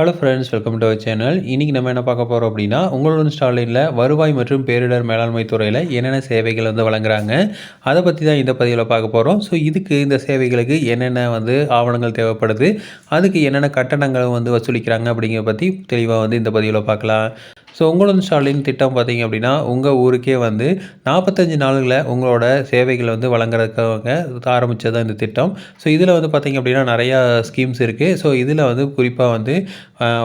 Hello friends welcome to our channel இன்றைக்கி நம்ம என்ன பார்க்க போகிறோம் அப்படின்னா உங்களோட ஸ்டாலினில் வருவாய் மற்றும் பேரிடர் மேலாண்மை துறையில் என்னென்ன சேவைகள் வந்து வழங்குறாங்க அதை பற்றி தான் இந்த பதிவில் பார்க்க போகிறோம் ஸோ இதுக்கு இந்த சேவைகளுக்கு என்னென்ன வந்து ஆவணங்கள் தேவைப்படுது அதுக்கு என்னென்ன கட்டணங்கள் வந்து வசூலிக்கிறாங்க அப்படிங்கிற பற்றி தெளிவாக வந்து இந்த பதிவில் பார்க்கலாம். ஸோ உங்களோட ஸ்டாலின் திட்டம் பார்த்தீங்க அப்படின்னா உங்கள் ஊருக்கே வந்து நாற்பத்தஞ்சு நாளுகளில் உங்களோட சேவைகளை வந்து வழங்குறதுக்காக ஆரம்பித்தது தான் இந்த திட்டம். ஸோ இதில் வந்து பார்த்திங்க அப்படின்னா நிறையா ஸ்கீம்ஸ் இருக்குது ஸோ இதில் வந்து குறிப்பாக வந்து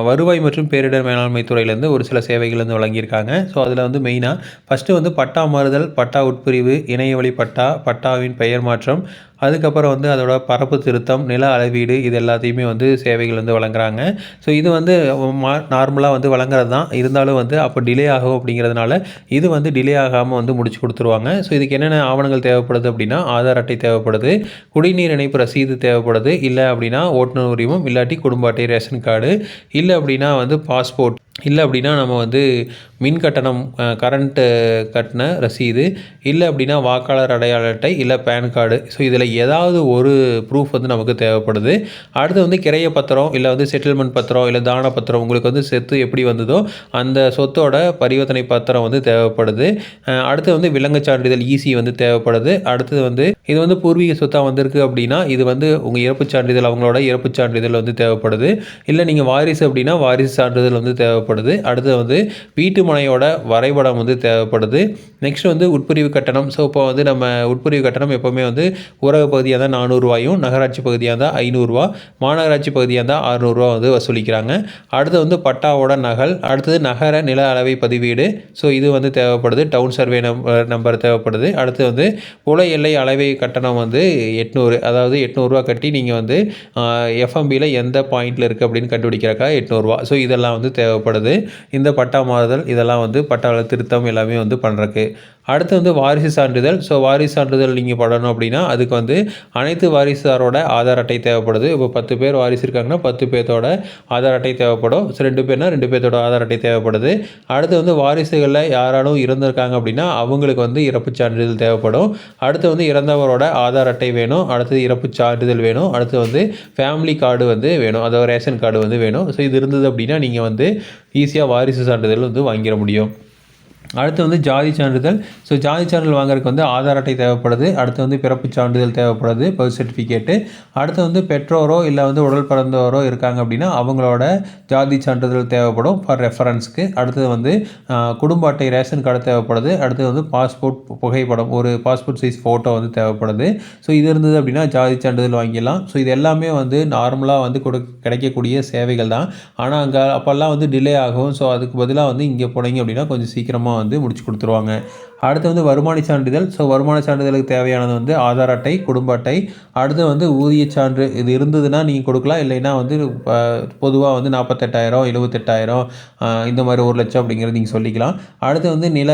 வருவாய் மற்றும் பேரிடர் மேலாண்மை துறையிலேருந்து ஒரு சில சேவைகள் வந்து வழங்கியிருக்காங்க. ஸோ அதில் வந்து மெயினாக ஃபஸ்ட்டு வந்து பட்டா மாறுதல் பட்டா உட்பிரிவு இணையவழி பட்டா பட்டாவின் பெயர் மாற்றம் அதுக்கப்புறம் வந்து அதோட பரப்பு திருத்தம் நில அளவீடு இது எல்லாத்தையுமே வந்து சேவைகள் வந்து வழங்குறாங்க. ஸோ இது வந்து மா நார்மலாக வந்து வழங்குறது தான் இருந்தாலும் வந்து அப்போ டிலே ஆகும் அப்படிங்கிறதுனால இது வந்து டிலே ஆகாமல் வந்து முடிச்சு கொடுத்துருவாங்க. ஸோ இதுக்கு என்னென்ன ஆவணங்கள் தேவைப்படுது அப்படின்னா ஆதார் அட்டை தேவைப்படுது குடிநீர் இணைப்பு ரசீது தேவைப்படுது இல்லை அப்படின்னா ஓட்டுநர் உரிமம் இல்லாட்டி குடும்ப அட்டை ரேஷன் கார்டு இல்லை அப்படின்னா வந்து பாஸ்போர்ட் இல்லை அப்படின்னா நம்ம வந்து மின் கட்டணம் கரண்ட்டு கட்டின ரசீது இல்லை அப்படின்னா வாக்காளர் அடையாள அட்டை இல்லை பேன் கார்டு ஸோ இதில் ஏதாவது ஒரு ப்ரூஃப் வந்து நமக்கு தேவைப்படுது. அடுத்து வந்து கிரைய பத்திரம் இல்லை வந்து செட்டில்மெண்ட் பத்திரம் இல்லை தான பத்திரம் உங்களுக்கு வந்து செத்து எப்படி வந்ததோ அந்த சொத்தோட பரிவர்த்தனை பத்திரம் வந்து தேவைப்படுது. அடுத்து வந்து விலங்கு சான்றிதழ் ஈசி வந்து தேவைப்படுது. அடுத்தது வந்து இது வந்து பூர்வீக சொத்தாக வந்திருக்கு அப்படின்னா இது வந்து உங்கள் இறப்புச் சான்றிதழ் அவங்களோட இறப்புச் சான்றிதழ் வந்து தேவைப்படுது. இல்லை நீங்கள் வாரிசு அப்படின்னா வாரிசு சான்றிதழ் வந்து தேவைப்படுது. அடுத்து வந்து வீட்டு மனையோட வரைபடம் வந்து தேவைப்படுது. நெக்ஸ்ட் வந்து உட்பிரிவு கட்டணம். ஸோ இப்போ வந்து நம்ம உட்பிரிவு கட்டணம் எப்போவுமே வந்து ஊரக பகுதியாக தான் நானூறுரூவாயும் நகராட்சி பகுதியாக இருந்தால் ஐநூறுரூவா மாநகராட்சி பகுதியாக இருந்தால் அறுநூறுவா வந்து வசூலிக்கிறாங்க. அடுத்து வந்து பட்டாவோட நகல் அடுத்தது நகர நில அளவை பதிவீடு. ஸோ இது வந்து தேவைப்படுது. டவுன் சர்வே நம்பர் நம்பர் தேவைப்படுது. அடுத்து வந்து புல எல்லை அளவை கட்டணம் வந்து எட்நூறு அதாவது எட்நூறுரூவா கட்டி நீங்கள் வந்து எஃப்எம்பியில் எந்த பாயிண்டில் இருக்குது அப்படின்னு கண்டுபிடிக்கிறக்கா எட்நூறுரூவா ஸோ இதெல்லாம் வந்து தேவைப்படுது. இந்த பட்டா மாறுதல் இதெல்லாம் வந்து பட்டாள திருத்தம் எல்லாமே வந்து பண்ணுறக்கு அடுத்து வந்து வாரிசு சான்றிதழ். ஸோ வாரிசு சான்றிதழ் நீங்கள் படணும் அப்படின்னா அதுக்கு வந்து அனைத்து வாரிசுதாரோட ஆதார் அட்டை தேவைப்படுது. இப்போ பத்து பேர் வாரிசு இருக்காங்கன்னா பத்து பேர்த்தோட ஆதார் அட்டை தேவைப்படும். ஸோ ரெண்டு பேர்னா ரெண்டு பேர்த்தோட ஆதார் அட்டை தேவைப்படுது. அடுத்து வந்து வாரிசுகளில் யாராலும் இருந்திருக்காங்க அப்படின்னா அவங்களுக்கு வந்து இறப்பு சான்றிதழ் தேவைப்படும். அடுத்து வந்து இறந்தவரோட ஆதார் அட்டை வேணும். அடுத்தது இறப்புச் சான்றிதழ் வேணும். அடுத்து வந்து ஃபேமிலி கார்டு வந்து வேணும். அதாவது ரேஷன் கார்டு வந்து வேணும். ஸோ இது இருந்தது அப்படின்னா நீங்கள் வந்து ஈஸியாக வாரிசு சான்றிதழ் வந்து வாங்கிட முடியும். அடுத்து வந்து ஜாதி சான்றிதழ். ஸோ ஜாதி சான்றிதழ் வாங்குறதுக்கு வந்து ஆதார் அட்டை தேவைப்படுது. அடுத்து வந்து பிறப்புச் சான்றிதழ் தேவைப்படுது. பர்த் சர்டிஃபிகேட்டு அடுத்து வந்து பெற்றோரோ இல்லை வந்து உடல் பிறந்தோரோ இருக்காங்க அப்படின்னா அவங்களோட ஜாதி சான்றிதழ் தேவைப்படும் ஃபார் ரெஃபரன்ஸ்க்கு அடுத்தது வந்து குடும்ப அட்டை ரேஷன் கார்டு தேவைப்படுது. அடுத்து வந்து பாஸ்போர்ட் புகைப்படம் ஒரு பாஸ்போர்ட் சைஸ் ஃபோட்டோ வந்து தேவைப்படுது. ஸோ இது இருந்தது அப்படின்னா ஜாதி சான்றிதழ் வாங்கிடலாம். ஸோ இது எல்லாமே வந்து நார்மலாக வந்து கொடு கிடைக்கக்கூடிய சேவைகள் தான். ஆனால் அங்கே அப்போல்லாம் வந்து டிலே ஆகும். ஸோ அதுக்கு பதிலாக வந்து இங்கே போனீங்க அப்படின்னா கொஞ்சம் சீக்கிரமாக வந்து முடிச்சு கொடுத்துருவாங்க. அடுத்து வந்து வருமான சான்றிதழ். ஸோ வருமான சான்றிதழுக்கு தேவையானது வந்து ஆதார் அட்டை குடும்ப அட்டை. அடுத்து வந்து ஊதிய சான்று. இது இருந்ததுன்னா நீங்கள் கொடுக்கலாம். இல்லைன்னா வந்து பொதுவாக வந்து நாற்பத்தெட்டாயிரம் எழுபத்தெட்டாயிரம் இந்த மாதிரி ஒரு லட்சம் அப்படிங்கிறது நீங்கள் சொல்லிக்கலாம். அடுத்து வந்து நில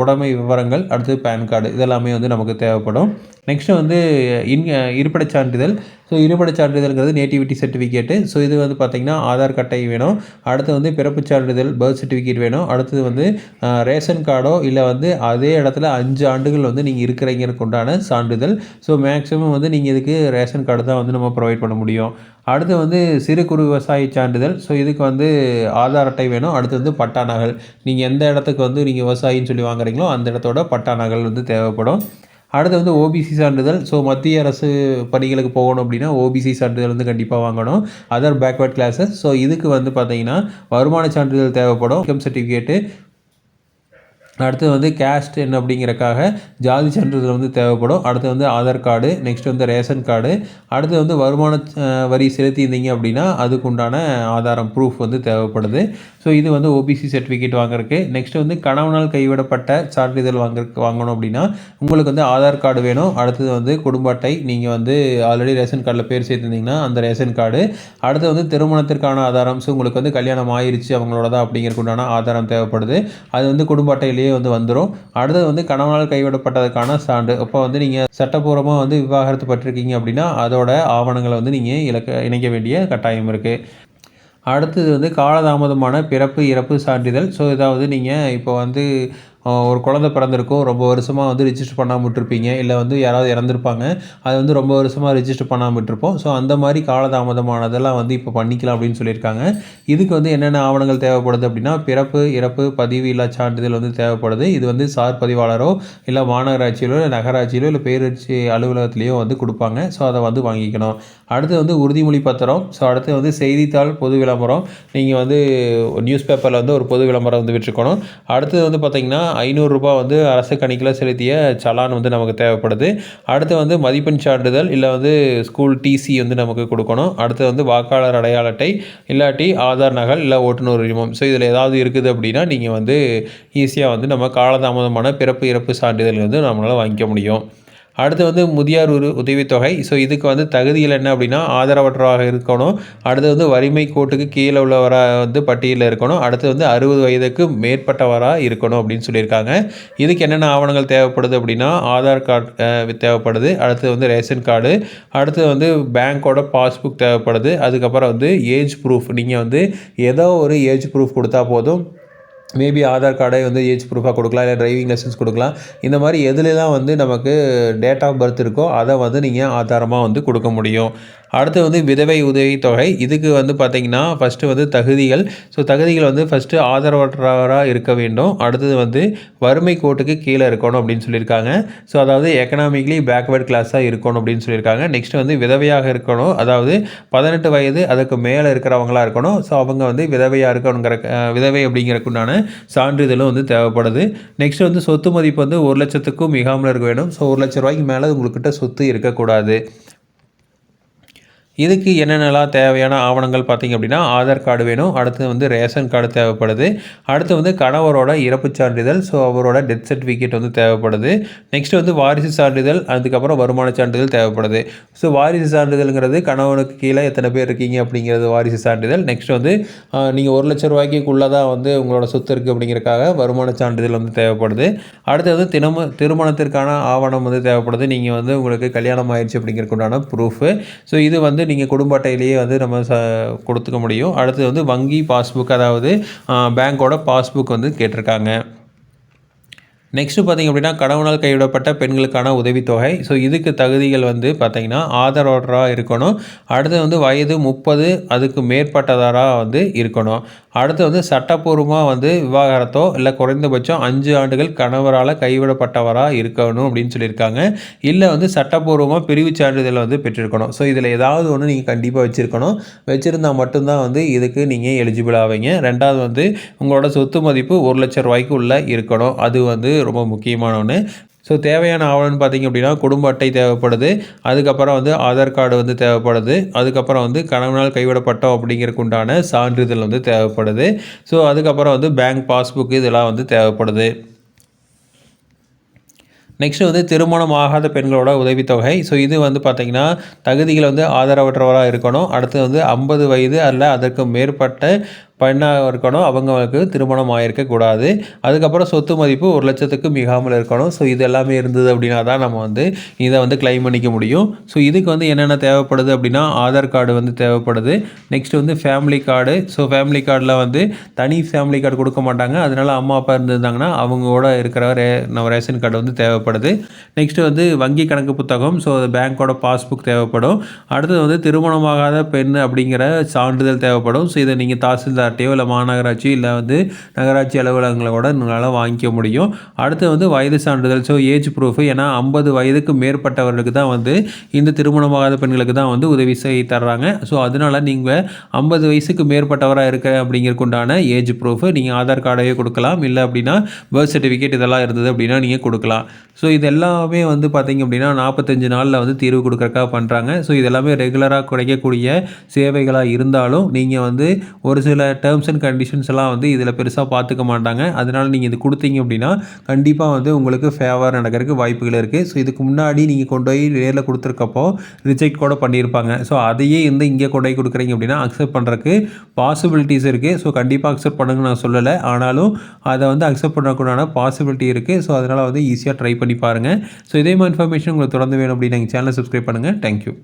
உடைமை விவரங்கள். அடுத்து பேன் கார்டு. இதெல்லாமே வந்து நமக்கு தேவைப்படும். நெக்ஸ்ட்டு வந்து இன் இருப்பிடச் சான்றிதழ். ஸோ இருப்பிடச் சான்றிதழ்ங்கிறது நேட்டிவிட்டி சர்டிஃபிகேட்டு ஸோ இது வந்து பார்த்திங்கன்னா ஆதார் அட்டை வேணும். அடுத்து வந்து பிறப்புச் சான்றிதழ் பர்த் சர்டிஃபிகேட் வேணும். அடுத்தது வந்து ரேஷன் கார்டோ இல்லை வந்து அதே இடத்துல அஞ்சு ஆண்டுகள் வந்து நீங்கள் இருக்கிறீங்களுக்கு உண்டான சான்றிதழ். ஸோ மேக்ஸிமம் வந்து நீங்கள் இதுக்கு ரேஷன் கார்டு தான் வந்து நம்ம ப்ரொவைட் பண்ண முடியும். அடுத்து வந்து சிறு குறு விவசாய சான்றிதழ். ஸோ இதுக்கு வந்து ஆதார் அட்டை வேணும். அடுத்து வந்து பட்டா நகல். நீங்கள் எந்த இடத்துக்கு வந்து நீங்கள் விவசாயின்னு சொல்லி வாங்குறீங்களோ அந்த இடத்தோட பட்டா நகல் வந்து தேவைப்படும். அடுத்து வந்து ஓபிசி சான்றிதழ். ஸோ மத்திய அரசு பணிகளுக்கு போகணும் அப்படின்னா ஓபிசி சான்றிதழ் வந்து கண்டிப்பாக வாங்கணும். அதர் பேக்வர்ட் கிளாஸஸ் ஸோ இதுக்கு வந்து பார்த்தீங்கன்னா வருமான சான்றிதழ் தேவைப்படும். இன்கம் சர்டிஃபிகேட்டு அடுத்தது வந்து கேஸ்ட் என்ன அப்படிங்கிறக்காக ஜாதி சான்றிதழ் வந்து தேவைப்படும். அடுத்து வந்து ஆதார் கார்டு நெக்ஸ்ட் வந்து ரேஷன் கார்டு அடுத்து வந்து வருமான வரி செலுத்தியிருந்தீங்க அப்படின்னா அதுக்கு உண்டான ஆதாரம் ப்ரூஃப் வந்து தேவைப்படுது. ஸோ இது வந்து ஓபிசி சர்டிஃபிகேட் வாங்குறதுக்கு. நெக்ஸ்ட் வந்து கணவனால் கைவிடப்பட்ட சான்றிதழ் வாங்குறதுக்கு வாங்கணும் அப்படின்னா உங்களுக்கு வந்து ஆதார் கார்டு வேணும். அடுத்தது வந்து குடும்ப அட்டை நீங்கள் வந்து ஆல்ரெடி ரேஷன் கார்டில் பேர் சேர்த்துருந்தீங்கன்னா அந்த ரேஷன் கார்டு. அடுத்து வந்து திருமணத்திற்கான ஆதாரம். ஸோ உங்களுக்கு வந்து கல்யாணம் ஆயிருச்சு அவங்களோட தான் அப்படிங்கிறதுக்கு உண்டான ஆதாரம் தேவைப்படுது. அது வந்து குடும்ப அட்டையிலேயே வந்து வந்துடும் அடுத்தது வந்து கணவனால் கைவிடப்பட்டதுக்கான சான்று. அப்போ வந்து நீங்கள் சட்டப்பூர்வமாக வந்து விவாகரத்து பட்டிருக்கீங்க அப்படின்னா அதோட ஆவணங்களை வந்து நீங்கள் இலக்க இணைக்க வேண்டிய கட்டாயம் இருக்குது அடுத்தது வந்து காலதாமதமான பிறப்பு இறப்பு சான்றிதழ். ஸோ இதாவது நீங்கள் இப்போ வந்து ஒரு குழந்த பிறந்திருக்கும் ரொம்ப வருஷமாக வந்து ரிஜிஸ்டர் பண்ணாமல் விட்டுருப்பீங்க. இல்லை வந்து யாராவது இறந்துருப்பாங்க. அது வந்து ரொம்ப வருஷமாக ரிஜிஸ்டர் பண்ணாமல் விட்டுருப்போம். ஸோ அந்த மாதிரி காலதாமதமானதெல்லாம் வந்து இப்போ பண்ணிக்கலாம் அப்படின்னு சொல்லியிருக்காங்க. இதுக்கு வந்து என்னென்ன ஆவணங்கள் தேவைப்படுது அப்படின்னா பிறப்பு இறப்பு பதிவு இல்லா சான்றிதழ் வந்து தேவைப்படுது. இது வந்து சார் பதிவாளரோ இல்லை மாநகராட்சியிலோ இல்லை நகராட்சியிலோ இல்லை பேரூராட்சி அலுவலகத்திலையோ வந்து கொடுப்பாங்க. ஸோ அதை வந்து வாங்கிக்கணும். அடுத்து வந்து உறுதிமொழி பத்திரம். ஸோ அடுத்து வந்து செய்தித்தாள் பொது விளம்பரம். நீங்கள் வந்து நியூஸ் பேப்பரில் வந்து ஒரு பொது விளம்பரம் வந்து விட்டுருக்கணும். அடுத்தது வந்து பார்த்திங்கன்னா ஐநூறுரூபா வந்து அரசு கணிக்கில் செலுத்திய சலான் வந்து நமக்கு தேவைப்படுது. அடுத்து வந்து மதிப்பெண் சான்றிதழ் இல்லை வந்து ஸ்கூல் டிசி வந்து நமக்கு கொடுக்கணும். அடுத்து வந்து வாக்காளர் அடையாள அட்டை இல்லாட்டி ஆதார் நகல் இல்லை ஓட்டுநர் உரிமம். ஸோ இதில் ஏதாவது இருக்குது அப்படின்னா நீங்கள் வந்து ஈஸியாக வந்து நம்ம காலதாமதமான பிறப்பு இறப்பு சான்றிதழ் வந்து நம்மளால் வாங்கிக்க முடியும். அடுத்து வந்து முதியார் ஒரு உதவித்தொகை. ஸோ இதுக்கு வந்து தகுதிகள் என்ன அப்படின்னா ஆதரவற்றவாக இருக்கணும். அடுத்து வந்து வறுமை கோட்டுக்கு கீழே உள்ளவராக வந்து பட்டியலில் இருக்கணும். அடுத்து வந்து அறுபது வயதுக்கு மேற்பட்டவராக இருக்கணும் அப்படின்னு சொல்லியிருக்காங்க. இதுக்கு என்னென்ன ஆவணங்கள் தேவைப்படுது அப்படின்னா ஆதார் கார்டு தேவைப்படுது. அடுத்து வந்து ரேஷன் கார்டு. அடுத்து வந்து பேங்க்கோட பாஸ்புக் தேவைப்படுது. அதுக்கப்புறம் வந்து ஏஜ் ப்ரூஃப். நீங்கள் வந்து ஏதோ ஒரு ஏஜ் ப்ரூஃப் கொடுத்தா போதும். மேபி ஆதார் கார்டை வந்து ஏஜ் ப்ரூஃபாக கொடுக்கலாம் இல்லை டிரைவிங் லைசன்ஸ் கொடுக்கலாம். இந்த மாதிரி எதுலலாம் வந்து நமக்கு டேட் ஆஃப் பர்த் இருக்கோ அதை வந்து நீங்கள் ஆதாரமாக வந்து கொடுக்க முடியும். அடுத்து வந்து விதவை உதவித்தொகை இதுக்கு வந்து பார்த்திங்கன்னா ஃபஸ்ட்டு வந்து தகுதிகள். ஸோ தகுதிகள் வந்து ஃபஸ்ட்டு ஆதரவற்றவராக இருக்க வேண்டும். அடுத்தது வந்து வறுமை கோட்டுக்கு கீழே இருக்கணும் அப்படின்னு சொல்லியிருக்காங்க. ஸோ அதாவது எக்கனாமிக்லி பேக்வேர்ட் கிளாஸாக இருக்கணும் அப்படின்னு சொல்லியிருக்காங்க. நெக்ஸ்ட் வந்து விதவையாக இருக்கணும். அதாவது பதினெட்டு வயது அதுக்கு மேலே இருக்கிறவங்களாக இருக்கணும். ஸோ அவங்க வந்து விதவையாக இருக்கணுங்கிற விதவை அப்படிங்கிறக்குண்டான சான்றிதழும் வந்து தேவைப்படுது. நெக்ஸ்ட் வந்து சொத்து மதிப்பு வந்து ஒரு லட்சத்துக்கும் மிகாமல் இருக்க வேண்டும் ஸோ ஒரு லட்ச ரூபாய்க்கு மேலே உங்கள்கிட்ட சொத்து இருக்கக்கூடாது. இதுக்கு என்னென்னலாம் தேவையான ஆவணங்கள் பார்த்திங்க அப்படின்னா ஆதார் கார்டு வேணும். அடுத்து வந்து ரேஷன் கார்டு தேவைப்படுது. அடுத்து வந்து கணவரோட இறப்பு சான்றிதழ் ஸோ அவரோட டெத் சர்டிஃபிகேட் வந்து தேவைப்படுது. நெக்ஸ்ட் வந்து வாரிசு சான்றிதழ் அதுக்கப்புறம் வருமான சான்றிதழ் தேவைப்படுது. ஸோ வாரிசு சான்றிதழ்ங்கிறது கணவனுக்கு கீழே எத்தனை பேர் இருக்கீங்க அப்படிங்கிறது வாரிசு சான்றிதழ். நெக்ஸ்ட் வந்து நீங்கள் ஒரு லட்ச ரூபாய்க்குள்ளே தான் வந்து உங்களோட சொத்து இருக்குது அப்படிங்கிறக்காக வருமான சான்றிதழ் வந்து தேவைப்படுது. அடுத்து வந்து தினம திருமணத்திற்கான ஆவணம் வந்து தேவைப்படுது. நீங்கள் வந்து உங்களுக்கு கல்யாணம் ஆயிடுச்சு அப்படிங்கிறதுக்குண்டான ப்ரூஃபு ஸோ இது வந்து வந்து நீங்கள் குடும்ப அட்டையிலேயே வந்து நம்ம ச கொடுத்துக்க முடியும். அடுத்தது வந்து வங்கி பாஸ்புக் அதாவது பேங்க்கோட பாஸ்புக் வந்து கேட்டிருக்காங்க. நெக்ஸ்ட்டு பார்த்திங்க அப்படின்னா கணவனால் கைவிடப்பட்ட பெண்களுக்கான உதவித்தொகை. ஸோ இதுக்கு தகுதிகள் வந்து பார்த்திங்கன்னா ஆதரவற்றாக இருக்கணும். அடுத்து வந்து வயது முப்பது அதுக்கு மேற்பட்டதாராக வந்து இருக்கணும். அடுத்து வந்து சட்டப்பூர்வமாக வந்து விவாகரத்தோ இல்லை குறைந்தபட்சம் அஞ்சு ஆண்டுகள் கணவரால் கைவிடப்பட்டவராக இருக்கணும் அப்படின்னு சொல்லியிருக்காங்க. இல்லை வந்து சட்டப்பூர்வமாக பிரிவு சான்றிதழ் வந்து பெற்றிருக்கணும். ஸோ இதில் ஏதாவது ஒன்று நீங்கள் கண்டிப்பாக வச்சுருக்கணும். வச்சுருந்தால் மட்டும்தான் வந்து இதுக்கு நீங்கள் எலிஜிபிள் ஆவீங்க. ரெண்டாவது வந்து உங்களோட சொத்து மதிப்பு ஒரு லட்சம் ரூபாய்க்கு உள்ளே இருக்கணும். அது வந்து ரொம்ப முக்கியமான ஒன்று ஸோ தேவையான ஆவணம்னு பார்த்திங்க அப்படின்னா குடும்ப அட்டை தேவைப்படுது. அதுக்கப்புறம் வந்து ஆதார் கார்டு வந்து தேவைப்படுது. அதுக்கப்புறம் வந்து கணவனால் கைவிடப்பட்டோம் அப்படிங்கிறதுக்கு உண்டான சான்றிதழ் வந்து தேவைப்படுது. ஸோ அதுக்கப்புறம் வந்து பேங்க் பாஸ்புக் இதெல்லாம் வந்து தேவைப்படுது. நெக்ஸ்ட்டு வந்து திருமணம் ஆகாத பெண்களோட உதவித்தொகை. ஸோ இது வந்து பார்த்திங்கன்னா தகுதிகள் வந்து ஆதரவற்றவராக இருக்கணும். அடுத்து வந்து ஐம்பது வயது அல்ல அதற்கு மேற்பட்ட பெண்ணாக இருக்கணும் அவங்களுக்கு திருமணம் ஆகிருக்கக்கூடாது அதுக்கப்புறம் சொத்து மதிப்பு ஒரு லட்சத்துக்கு மிகாமல் இருக்கணும். ஸோ இது எல்லாமே இருந்தது அப்படின்னா தான் நம்ம வந்து இதை வந்து கிளைம் பண்ணிக்க முடியும். ஸோ இதுக்கு வந்து என்னென்ன தேவைப்படுது அப்படின்னா ஆதார் கார்டு வந்து தேவைப்படுது. நெக்ஸ்ட் வந்து ஃபேமிலி கார்டு ஸோ ஃபேமிலி கார்டில் வந்து தனி ஃபேமிலி கார்டு கொடுக்க மாட்டாங்க. அதனால் அம்மா அப்பா இருந்திருந்தாங்கன்னா அவங்களோட இருக்கிற ரே நம்ம ரேஷன் கார்டு வந்து தேவைப்படுது. நெக்ஸ்ட்டு வந்து வங்கி கணக்கு புத்தகம். ஸோ பேங்க்கோட பாஸ்புக் தேவைப்படும். அடுத்தது வந்து திருமணமாகாத பெண் அப்படிங்கிற சான்றிதழ் தேவைப்படும். ஸோ இதை நீங்கள் தாசில்தார் அட்டையோ இல்லை மாநகராட்சி இல்லை வந்து நகராட்சி அலுவலகங்களோட உங்களால் வாங்கிக்க முடியும். அடுத்து வந்து வயது சான்றிதழ். ஸோ ஏஜ் ப்ரூஃப் ஏன்னா ஐம்பது வயதுக்கு மேற்பட்டவர்களுக்கு தான் வந்து இந்த திருமணமாகாத பெண்களுக்கு தான் வந்து உதவி செய்ய தர்றாங்க. ஸோ அதனால் நீங்கள் ஐம்பது வயசுக்கு மேற்பட்டவராக இருக்க அப்படிங்கிறக்குண்டான ஏஜ் ப்ரூஃப் நீங்கள் ஆதார் கார்டையே கொடுக்கலாம். இல்லை அப்படின்னா பர்த் சர்டிஃபிகேட் இதெல்லாம் இருந்தது அப்படின்னா நீங்கள் கொடுக்கலாம். ஸோ இது எல்லாமே வந்து பார்த்திங்க அப்படின்னா நாற்பத்தஞ்சு நாளில் வந்து தீர்வு கொடுக்குறக்காக பண்ணுறாங்க ஸோ இதெல்லாமே ரெகுலராக கிடைக்கக்கூடிய சேவைகளாக இருந்தாலும் நீங்கள் வந்து ஒரு சில டேர்ம்ஸ் அண்ட் கண்டிஷன்ஸ் எல்லாம் வந்து இதில் பெருசாக பார்த்துக்க மாட்டாங்க. அதனால் நீங்கள் இது கொடுத்தீங்க அப்படின்னா கண்டிப்பாக வந்து உங்களுக்கு ஃபேவர் நடக்கிறதுக்கு வாய்ப்புகள் இருக்குது ஸோ இதுக்கு முன்னாடி நீங்கள் கொண்டு போய் நேரில் கொடுத்துருக்கப்போ ரிஜெக்ட் கூட பண்ணியிருப்பாங்க. ஸோ அதையே வந்து இங்கே கொண்டு போய் கொடுக்குறீங்க அப்படின்னா அக்செப்ட் பண்ணுறதுக்கு பாசிபிலிட்டிஸ் இருக்குது ஸோ கண்டிப்பாக அக்செப்ட் பண்ணுங்க நான் சொல்லலை. ஆனாலும் அதை வந்து அக்செப்ட் பண்ணக்கூடான பாசிபிலிட்டி இருக்குது ஸோ அதனால் வந்து ஈஸியாக ட்ரை பண்ணி பாருங்கள் ஸோ இதே மாதிரி இன்ஃபர்மேஷன் உங்களுக்கு தொடர்ந்து வேணும் அப்படின்னு எங்கள் சேனலை சப்ஸ்கிரைப் பண்ணுங்கள் தேங்க்யூ